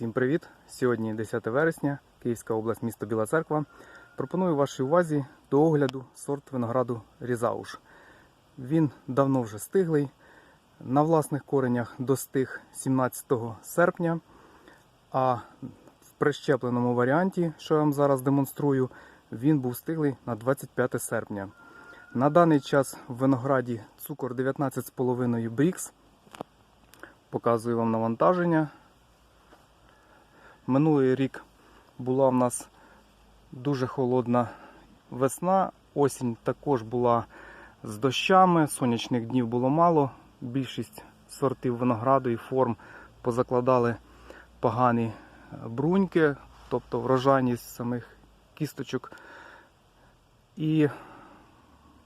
Всім привіт! Сьогодні 10 вересня, Київська область, місто Біла Церква. Пропоную вашій увазі до огляду сорт винограду Різауш. Він давно вже стиглий. На власних коренях достиг 17 серпня, а в прищепленому варіанті, що я вам зараз демонструю, він був стиглий на 25 серпня. На даний час в винограді цукор 19,5 брікс. Показую вам навантаження. Минулий рік була в нас дуже холодна весна. Осінь також була з дощами, сонячних днів було мало. Більшість сортів винограду і форм позакладали погані бруньки, тобто врожайність самих кісточок. І,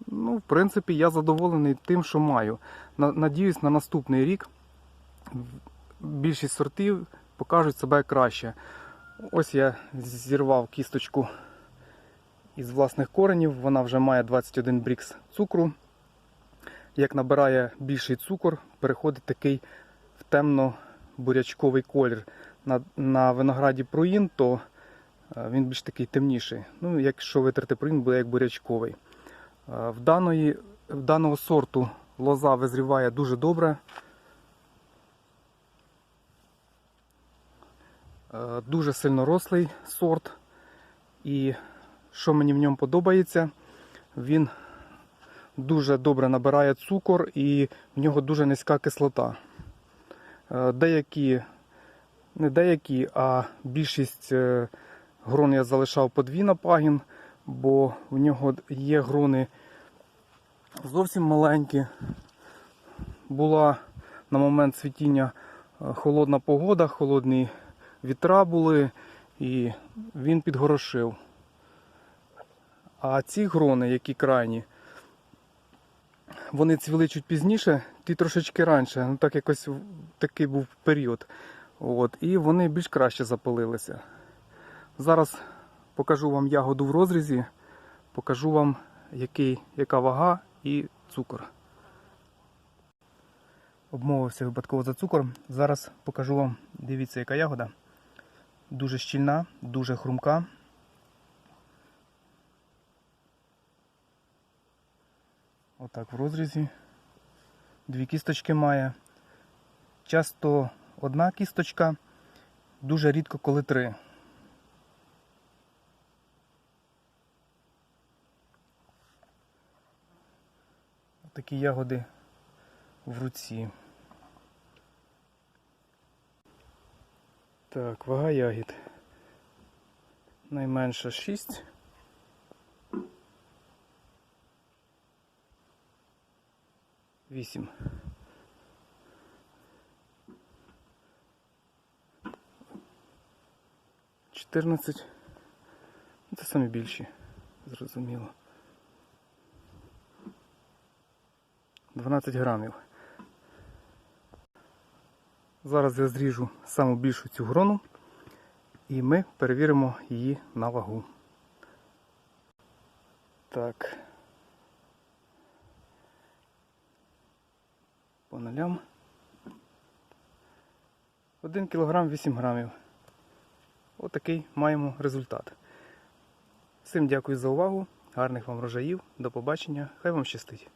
ну, в принципі, я задоволений тим, що маю. Надіюсь, на наступний рік більшість сортів покажуть себе краще. Ось я зірвав кісточку із власних коренів. Вона вже має 21 брікс цукру. Як набирає більший цукор, переходить такий в темно-бурячковий колір. На, на винограді пруїн, то е, він більш такий темніший. Ну, якщо витерти пруїн, буде як бурячковий. Е, В, даної, в даного сорту лоза визріває дуже добре. Дуже сильно рослий сорт. І що мені в ньому подобається, він дуже добре набирає цукор і в нього дуже низька кислота. Е, Деякі, не деякі, а більшість е, грон я залишав по дві на пагін, бо в нього є грони зовсім маленькі. Була на момент цвітіння е, холодна погода, холодні вітра були, і він підгорошив. А ці грони, які крайні, вони цвіли чуть пізніше, ті трошечки раніше. Ну так якось такий був період. От, і вони більш краще запалилися. Зараз покажу вам ягоду в розрізі, покажу вам, який, яка вага і цукор. Обмовився випадково за цукор. Зараз покажу вам, дивіться, яка ягода. Дуже щільна, дуже хрумка. Отак в розрізі. Дві кісточки має. Часто одна кісточка, дуже рідко коли три. Такі ягоди в руці. Так, вага ягід. Найменша 6. Вісім. Чотирнадцять. Ну, Це самі більші, зрозуміло. 12 грамів. Зараз я зріжу саму більшу цю грону і ми перевіримо її на вагу. Так. По нулям. 1 кг 8 грамів. Отакий маємо результат. Всім дякую за увагу. Гарних вам врожаїв. До побачення. Хай вам щастить.